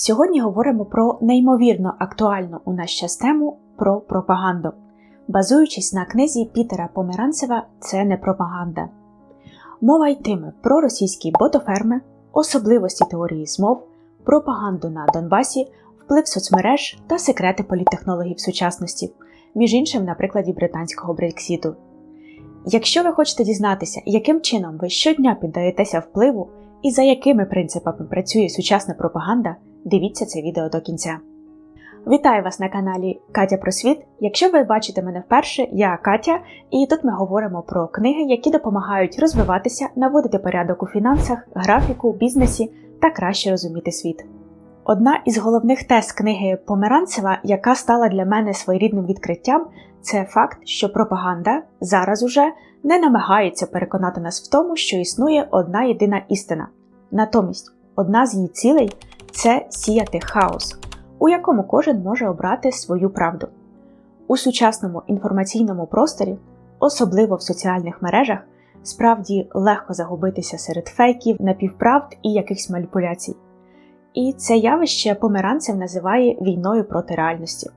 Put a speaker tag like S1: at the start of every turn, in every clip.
S1: Сьогодні говоримо про неймовірно актуальну у наш час тему про пропаганду. Базуючись на книзі Пітера Померанцева, це не пропаганда. Мова йтиме про російські ботоферми, особливості теорії змов, пропаганду на Донбасі, вплив соцмереж та секрети політтехнологів сучасності, між іншим на прикладі британського Брексіту. Якщо ви хочете дізнатися, яким чином ви щодня піддаєтеся впливу і за якими принципами працює сучасна пропаганда, дивіться це відео до кінця. Вітаю вас на каналі Катя Просвіт. Якщо ви бачите мене вперше, я Катя, і тут ми говоримо про книги, які допомагають розвиватися, наводити порядок у фінансах, графіку, бізнесі та краще розуміти світ. Одна із головних тез книги Померанцева, яка стала для мене своєрідним відкриттям, це факт, що пропаганда зараз уже не намагається переконати нас в тому, що існує одна єдина істина. Натомість, одна з її цілей це сіяти хаос, у якому кожен може обрати свою правду. У сучасному інформаційному просторі, особливо в соціальних мережах, справді легко загубитися серед фейків, напівправд і якихось маніпуляцій. І це явище померанцев називає війною проти реальності.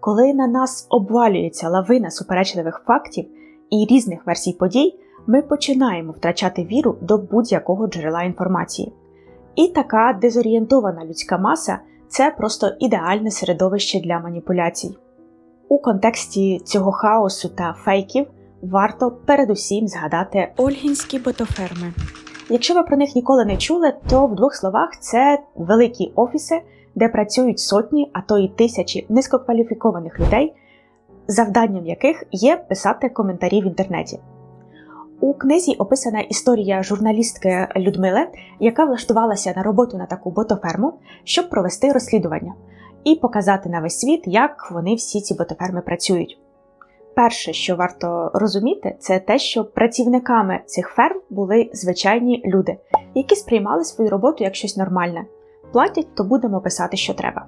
S1: Коли на нас обвалюється лавина суперечливих фактів і різних версій подій, ми починаємо втрачати віру до будь-якого джерела інформації. І така дезорієнтована людська маса це просто ідеальне середовище для маніпуляцій. У контексті цього хаосу та фейків варто передусім згадати ольгінські ботоферми. Якщо ви про них ніколи не чули, то в двох словах це великі офіси, де працюють сотні, а то й тисячі низькокваліфікованих людей, завданням яких є писати коментарі в інтернеті. У книзі описана історія журналістки Людмили, яка влаштувалася на роботу на таку ботоферму, щоб провести розслідування і показати на весь світ, як вони всі ці ботоферми працюють. Перше, що варто розуміти, це те, що працівниками цих ферм були звичайні люди, які сприймали свою роботу як щось нормальне. Платять, то будемо писати, що треба.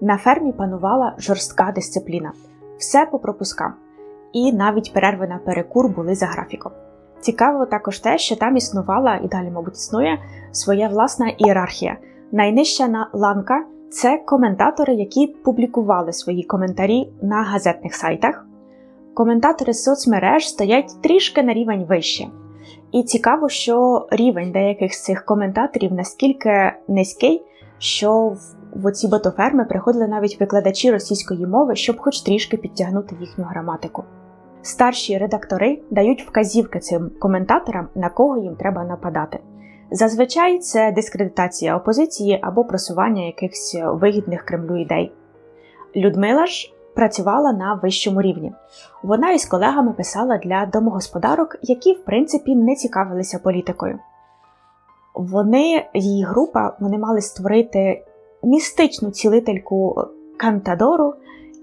S1: На фермі панувала жорстка дисципліна, все по пропускам, і навіть перерви на перекур були за графіком. Цікаво також те, що там існувала і далі, мабуть, існує своя власна ієрархія. Найнижча ланка це коментатори, які публікували свої коментарі на газетних сайтах. Коментатори соцмереж стоять трішки на рівень вище. І цікаво, що рівень деяких з цих коментаторів наскільки низький, що в оці ботоферми приходили навіть викладачі російської мови, щоб хоч трішки підтягнути їхню граматику. Старші редактори дають вказівки цим коментаторам, на кого їм треба нападати. Зазвичай це дискредитація опозиції або просування якихось вигідних Кремлю ідей. Людмила ж працювала на вищому рівні. Вона із колегами писала для домогосподарок, які, в принципі, не цікавилися політикою. Вони, її група, вони мали створити містичну цілительку Кантадору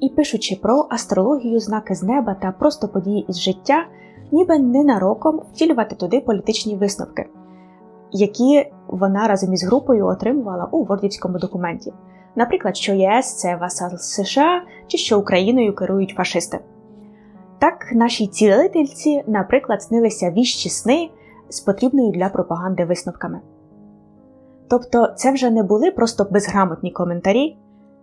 S1: і, пишучи про астрологію, знаки з неба та просто події із життя, ніби ненароком втілювати туди політичні висновки, які вона разом із групою отримувала у Вордівському документі. Наприклад, що ЄС це васал США чи що Україною керують фашисти. Так, нашій цілительці, наприклад, снилися віщі сни з потрібною для пропаганди висновками. Тобто це вже не були просто безграмотні коментарі,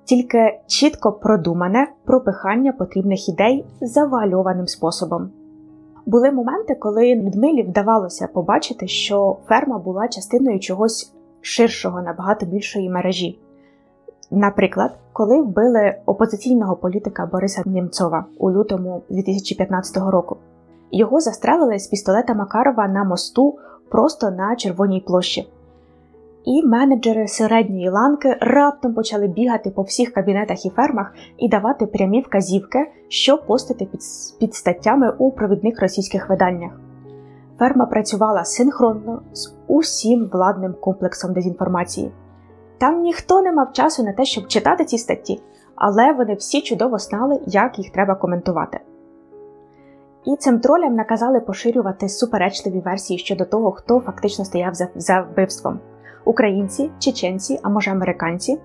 S1: тільки чітко продумане пропихання потрібних ідей завальованим способом. Були моменти, коли Людмилі вдавалося побачити, що ферма була частиною чогось ширшого, набагато більшої мережі. Наприклад, коли вбили опозиційного політика Бориса Німцова у лютому 2015 року, його застрелили з пістолета Макарова на мосту просто на Червоній площі. І менеджери середньої ланки раптом почали бігати по всіх кабінетах і фермах і давати прямі вказівки, що постити під, під статтями у провідних російських виданнях. Ферма працювала синхронно з усім владним комплексом дезінформації. Там ніхто не мав часу на те, щоб читати ці статті, але вони всі чудово знали, як їх треба коментувати. І цим тролям наказали поширювати суперечливі версії щодо того, хто фактично стояв за, за вбивством українці, чеченці, а може американці.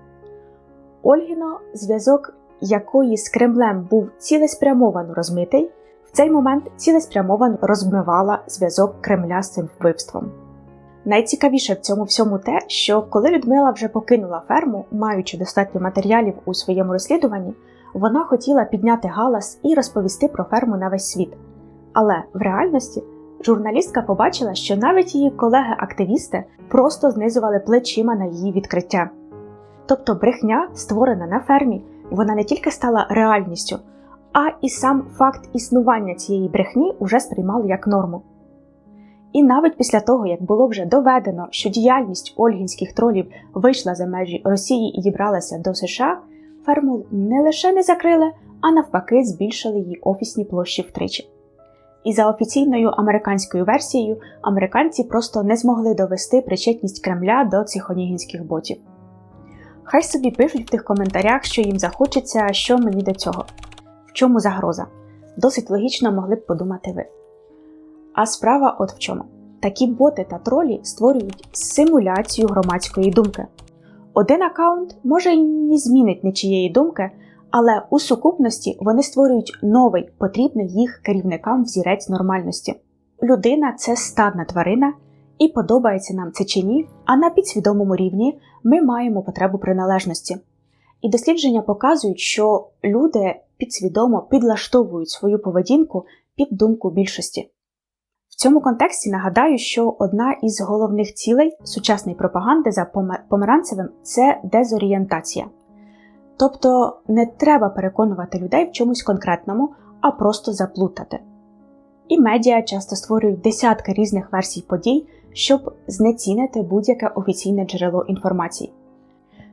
S1: Ольгіно, зв'язок якої з Кремлем був цілеспрямовано розмитий, в цей момент цілеспрямовано розмивала зв'язок Кремля з цим вбивством. Найцікавіше в цьому всьому те, що коли Людмила вже покинула ферму, маючи достатньо матеріалів у своєму розслідуванні, вона хотіла підняти галас і розповісти про ферму на весь світ. Але в реальності журналістка побачила, що навіть її колеги-активісти просто знизували плечима на її відкриття. Тобто брехня, створена на фермі, вона не тільки стала реальністю, а і сам факт існування цієї брехні уже сприймали як норму. І навіть після того, як було вже доведено, що діяльність ольгінських тролів вийшла за межі Росії і дібралася до США, ферму не лише не закрили, а навпаки, збільшили її офісні площі втричі. І за офіційною американською версією, американці просто не змогли довести причетність Кремля до цих онігінських ботів. Хай собі пишуть в тих коментарях, що їм захочеться, що мені до цього. В чому загроза? Досить логічно могли б подумати ви. А справа от в чому: такі боти та тролі створюють симуляцію громадської думки. Один аккаунт може й не змінить нічієї думки, але у сукупності вони створюють новий, потрібний їх керівникам взірець нормальності. Людина це стадна тварина, і подобається нам це чи ні, а на підсвідомому рівні ми маємо потребу приналежності. І дослідження показують, що люди підсвідомо підлаштовують свою поведінку під думку більшості. В цьому контексті нагадаю, що одна із головних цілей сучасної пропаганди за помаранцевим це дезорієнтація. Тобто не треба переконувати людей в чомусь конкретному, а просто заплутати. І медіа часто створюють десятки різних версій подій, щоб знецінити будь-яке офіційне джерело інформації.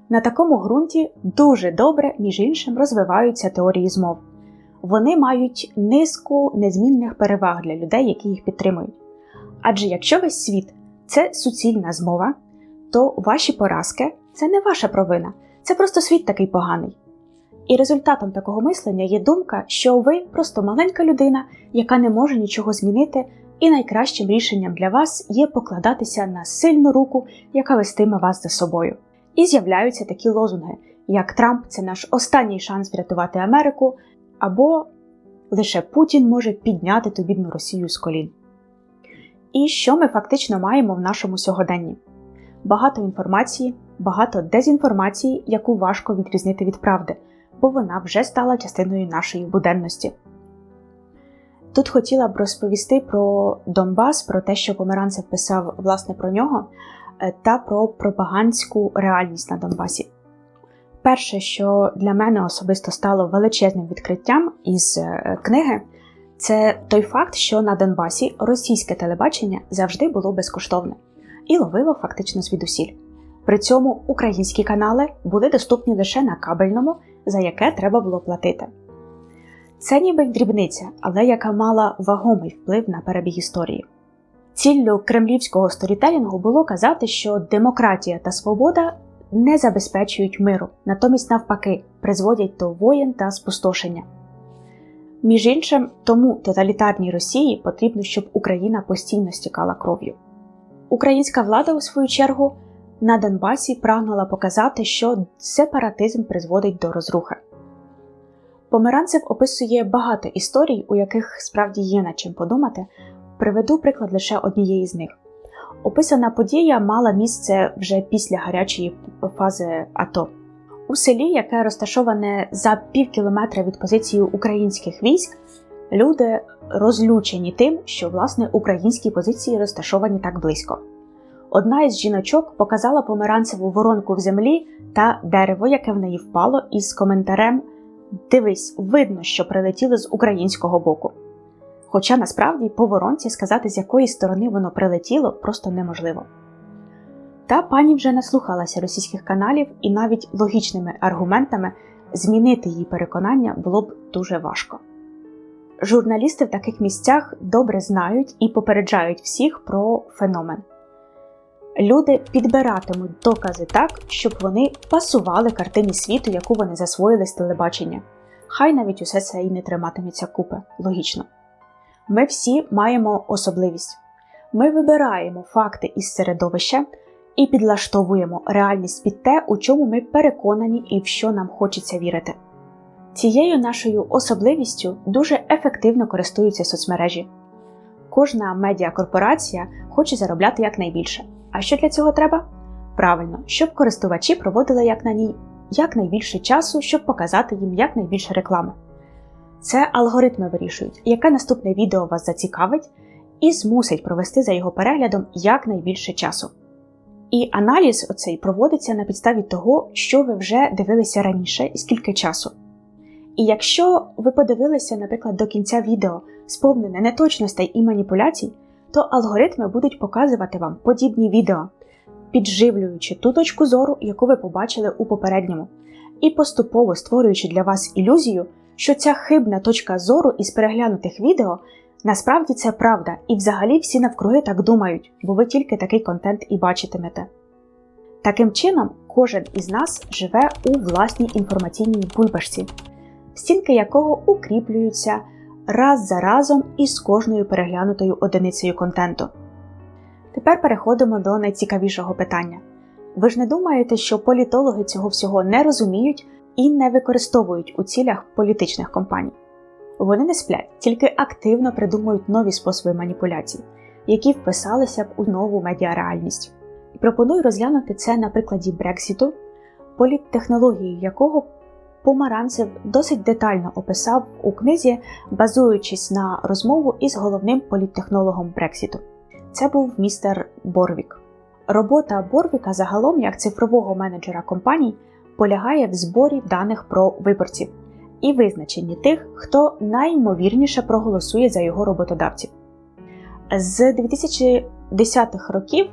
S1: На такому ґрунті дуже добре, між іншим, розвиваються теорії змов. Вони мають низку незмінних переваг для людей, які їх підтримують. Адже якщо весь світ це суцільна змова, то ваші поразки це не ваша провина, це просто світ такий поганий. І результатом такого мислення є думка, що ви просто маленька людина, яка не може нічого змінити, і найкращим рішенням для вас є покладатися на сильну руку, яка вестиме вас за собою. І з'являються такі лозунги, як Трамп це наш останній шанс врятувати Америку, або лише Путін може підняти ту бідну Росію з колін. І що ми фактично маємо в нашому сьогоденні? Багато інформації, багато дезінформації, яку важко відрізнити від правди, бо вона вже стала частиною нашої буденності. Тут хотіла б розповісти про Донбас, про те, що Померанцев писав власне про нього, е, та про пропагандську реальність на Донбасі. Перше, що для мене особисто стало величезним відкриттям із е, книги, це той факт, що на Донбасі російське телебачення завжди було безкоштовне і ловило фактично звідусіль. При цьому українські канали були доступні лише на кабельному, за яке треба було платити. Це ніби дрібниця, але яка мала вагомий вплив на перебіг історії. Ціллю кремлівського сторітелінгу було казати, що демократія та свобода не забезпечують миру, натомість, навпаки, призводять до воєн та спустошення. Між іншим, тому тоталітарній Росії потрібно, щоб Україна постійно стікала кров'ю. Українська влада, у свою чергу, на Донбасі прагнула показати, що сепаратизм призводить до розрухи. Померанцев описує багато історій, у яких справді є над чим подумати. Приведу приклад лише однієї з них. Описана подія мала місце вже після гарячої фази АТО. У селі, яке розташоване за пів кілометра від позиції українських військ, люди розлючені тим, що власне українські позиції розташовані так близько. Одна із жіночок показала померанцеву воронку в землі та дерево, яке в неї впало, із коментарем Дивись, видно, що прилетіли з українського боку. Хоча насправді по воронці сказати, з якої сторони воно прилетіло, просто неможливо. Та пані вже наслухалася російських каналів, і навіть логічними аргументами змінити її переконання було б дуже важко. Журналісти в таких місцях добре знають і попереджають всіх про феномен. Люди підбиратимуть докази так, щоб вони пасували картині світу, яку вони засвоїли з телебачення. Хай навіть усе це і не триматиметься купи, логічно. Ми всі маємо особливість. Ми вибираємо факти із середовища і підлаштовуємо реальність під те, у чому ми переконані і в що нам хочеться вірити. Цією нашою особливістю дуже ефективно користуються соцмережі. Кожна медіакорпорація хоче заробляти якнайбільше А що для цього треба? Правильно, щоб користувачі проводили як на ній якнайбільше часу, щоб показати їм якнайбільше реклами. Це алгоритми вирішують, яке наступне відео вас зацікавить, і змусить провести за його переглядом якнайбільше часу. І аналіз оцей проводиться на підставі того, що ви вже дивилися раніше і скільки часу. І якщо ви подивилися, наприклад, до кінця відео сповнене неточностей і маніпуляцій, то алгоритми будуть показувати вам подібні відео, підживлюючи ту точку зору, яку ви побачили у попередньому, і поступово створюючи для вас ілюзію, що ця хибна точка зору із переглянутих відео насправді це правда, і взагалі всі навкруги так думають, бо ви тільки такий контент і бачитимете. Таким чином, кожен із нас живе у власній інформаційній бульбашці, стінки якого укріплюються раз за разом із кожною переглянутою одиницею контенту. Тепер переходимо до найцікавішого питання. Ви ж не думаєте, що політологи цього всього не розуміють і не використовують у цілях політичних компаній? Вони не сплять, тільки активно придумують нові способи маніпуляцій, які вписалися б у нову медіареальність. Пропоную розглянути це на прикладі Брексіту, політтехнології якого Помаранцев досить детально описав у книзі, базуючись на розмову із головним політтехнологом Брексіту. Це був містер Борвік. Робота Борвіка загалом як цифрового менеджера компаній полягає в зборі даних про виборців і визначенні тих, хто найімовірніше проголосує за його роботодавців. З 2010-х років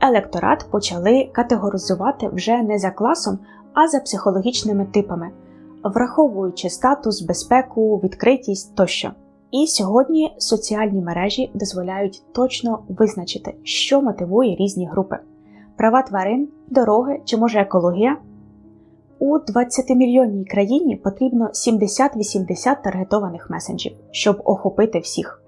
S1: електорат почали категоризувати вже не за класом, а за психологічними типами, враховуючи статус, безпеку, відкритість тощо. І сьогодні соціальні мережі дозволяють точно визначити, що мотивує різні групи: права тварин, дороги чи може екологія. У 20-мільйонній країні потрібно 70-80 таргетованих месенджів, щоб охопити всіх.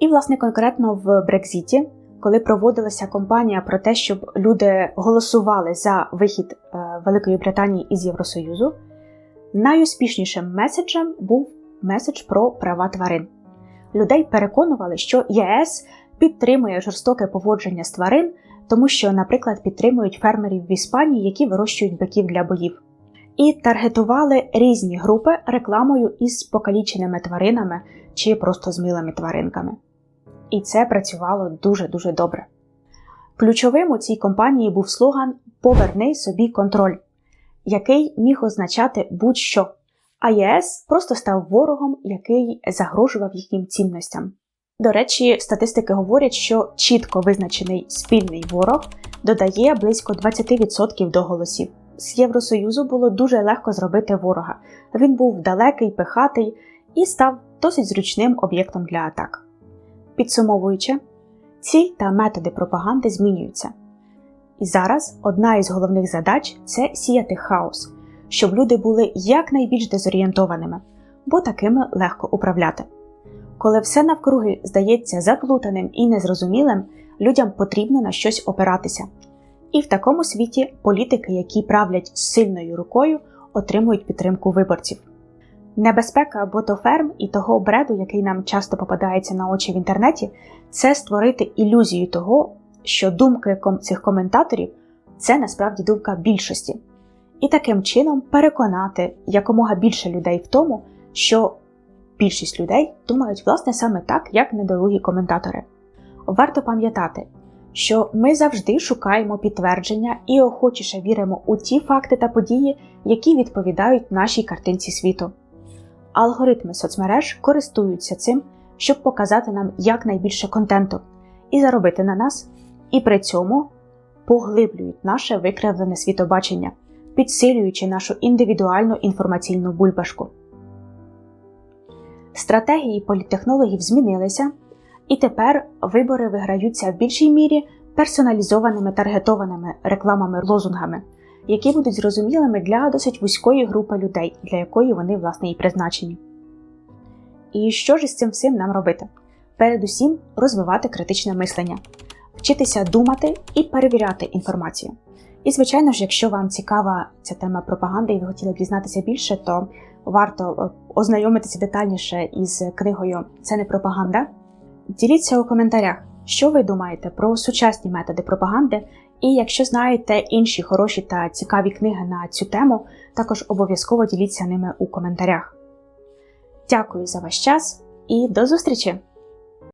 S1: І, власне, конкретно в Брекзіті, коли проводилася кампанія про те, щоб люди голосували за вихід е, Великої Британії із Євросоюзу, найуспішнішим меседжем був меседж про права тварин. Людей переконували, що ЄС підтримує жорстоке поводження з тварин, тому що, наприклад, підтримують фермерів в Іспанії, які вирощують биків для боїв. І таргетували різні групи рекламою із покаліченими тваринами чи просто з милими тваринками. І це працювало дуже-дуже добре. Ключовим у цій компанії був слоган Поверни собі контроль, який міг означати будь-що. А ЄС просто став ворогом, який загрожував їхнім цінностям. До речі, статистики говорять, що чітко визначений спільний ворог додає близько 20% до голосів. З Євросоюзу було дуже легко зробити ворога. Він був далекий, пихатий і став досить зручним об'єктом для атак. Підсумовуючи, ціль та методи пропаганди змінюються. І зараз одна із головних задач це сіяти хаос, щоб люди були якнайбільш дезорієнтованими, бо такими легко управляти. Коли все навкруги здається заплутаним і незрозумілим, людям потрібно на щось опиратися. І в такому світі політики, які правлять сильною рукою, отримують підтримку виборців. Небезпека ботоферм і того бреду, який нам часто попадається на очі в інтернеті, це створити ілюзію того, що думки цих коментаторів це насправді думка більшості, і таким чином переконати якомога більше людей в тому, що більшість людей думають власне саме так, як недолугі коментатори. Варто пам'ятати, що ми завжди шукаємо підтвердження і охочіше віримо у ті факти та події, які відповідають нашій картинці світу. Алгоритми соцмереж користуються цим, щоб показати нам якнайбільше контенту і заробити на нас, і при цьому поглиблюють наше викривлене світобачення, підсилюючи нашу індивідуальну інформаційну бульбашку. Стратегії політтехнологів змінилися, і тепер вибори виграються в більшій мірі персоналізованими таргетованими рекламами-лозунгами, які будуть зрозумілими для досить вузької групи людей, для якої вони, власне, і призначені. І що ж із цим всім нам робити? Передусім розвивати критичне мислення, вчитися думати і перевіряти інформацію. І, звичайно ж, якщо вам цікава ця тема пропаганди і ви хотіли б дізнатися більше, то варто ознайомитися детальніше із книгою Це не пропаганда. Діліться у коментарях, що ви думаєте про сучасні методи пропаганди, і якщо знаєте інші хороші та цікаві книги на цю тему, також обов'язково діліться ними у коментарях. Дякую за ваш час і до зустрічі!